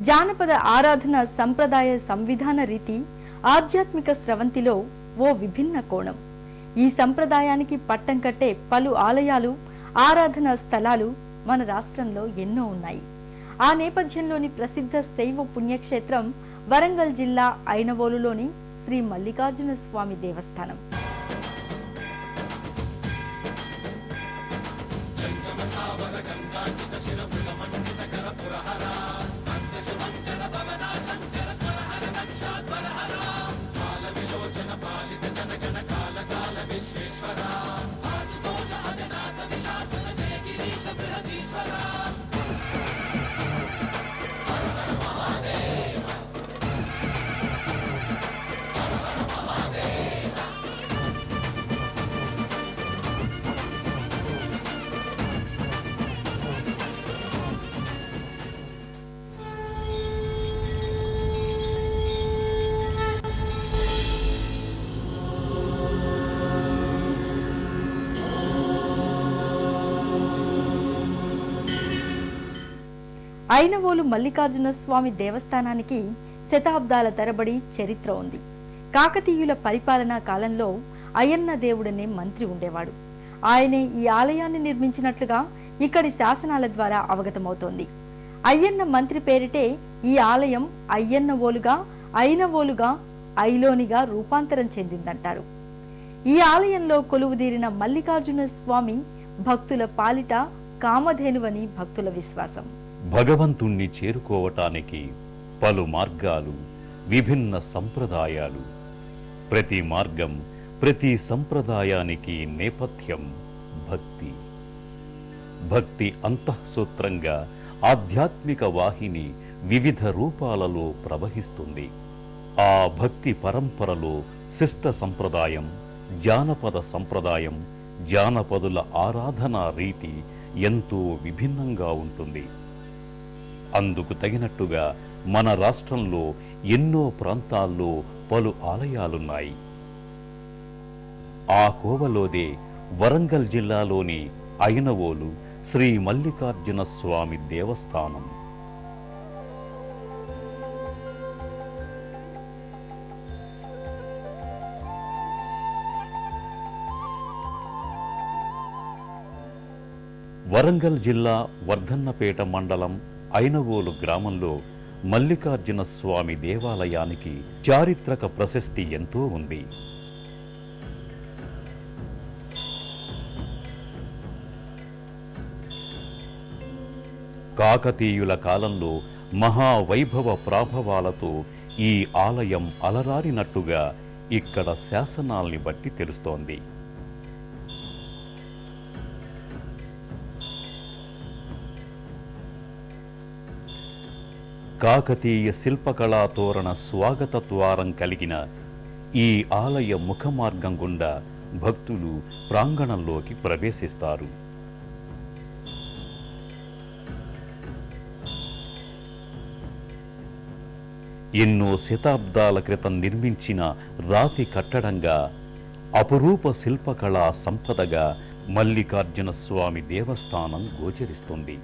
జానపద ఆరాధన సంప్రదాయ సంవిధాన రీతి ఆధ్యాత్మిక స్రవంతిలో ఓ విభిన్న కోణం. ఈ సంప్రదాయానికి పట్టం కట్టే పలు ఆలయాలు ఆరాధన స్థలాలు మన రాష్ట్రంలో ఎన్నో ఉన్నాయి. ఆ నేపథ్యంలోని ప్రసిద్ధ శైవ పుణ్యక్షేత్రం వరంగల్ జిల్లా ఐనవోలులోని శ్రీ మల్లికార్జున స్వామి దేవస్థానం. Vishveshwara ఐనవోలు మల్లికార్జున స్వామి దేవస్థానానికి శతాబ్దాల తరబడి చరిత్ర ఉంది. కాకతీయుల పరిపాలనా కాలంలో అయ్యన్న దేవుడనే మంత్రి ఉండేవాడు. ఆయనే ఈ ఆలయాన్ని నిర్మించినట్లుగా ఇక్కడి శాసనాల ద్వారా అవగతమవుతోంది. అయ్యన్న మంత్రి పేరిటే ఈ ఆలయం అయ్యన్నవోలుగా అయినవోలుగా ఐలోనిగా రూపాంతరం చెందిందంటారు. ఈ ఆలయంలో కొలువుదీరిన మల్లికార్జున స్వామి భక్తుల పాలిట కామధేనువని భక్తుల విశ్వాసం. భగవంతుణ్ణి చేరుకోవటానికి పలు మార్గాలు విభిన్న సంప్రదాయాలు. ప్రతి మార్గం ప్రతి సంప్రదాయానికి నేపథ్యం భక్తి. భక్తి అంతఃసూత్రంగా ఆధ్యాత్మిక వాహిని వివిధ రూపాలలో ప్రవహిస్తుంది. ఆ భక్తి పరంపరలో శిష్ట సంప్రదాయం జానపద సంప్రదాయం జానపదుల ఆరాధనా రీతి ఎంతో విభిన్నంగా ఉంటుంది. అందుకు తగినట్టుగా మన రాష్ట్రంలో ఎన్నో ప్రాంతాల్లో పలు ఆలయాలున్నాయి. ఆ కోవలోదే వరంగల్ జిల్లాలోని అయినవోలు శ్రీ మల్లికార్జున స్వామి దేవస్థానం. వరంగల్ జిల్లా వర్ధన్నపేట మండలం ఐనవోలు గ్రామంలో మల్లికార్జున స్వామి దేవాలయానికి చారిత్రక ప్రశస్తి ఎంతో ఉంది. కాకతీయుల కాలంలో మహావైభవ ప్రాభవాలతో ఈ ఆలయం అలరారినట్టుగా ఇక్కడ శాసనాల్ని బట్టి తెలుస్తోంది. కాకతీయ శిల్పకళా తోరణ స్వాగత ద్వారం కలిగిన ఈ ఆలయ ముఖమార్గం గుండా భక్తులు ప్రాంగణంలోకి ప్రవేశిస్తారు. ఎన్నో శతాబ్దాల క్రితం నిర్మించిన రాతి కట్టడంగా అపురూప శిల్పకళా సంపదగా మల్లికార్జున స్వామి దేవస్థానం గోచరిస్తుంది.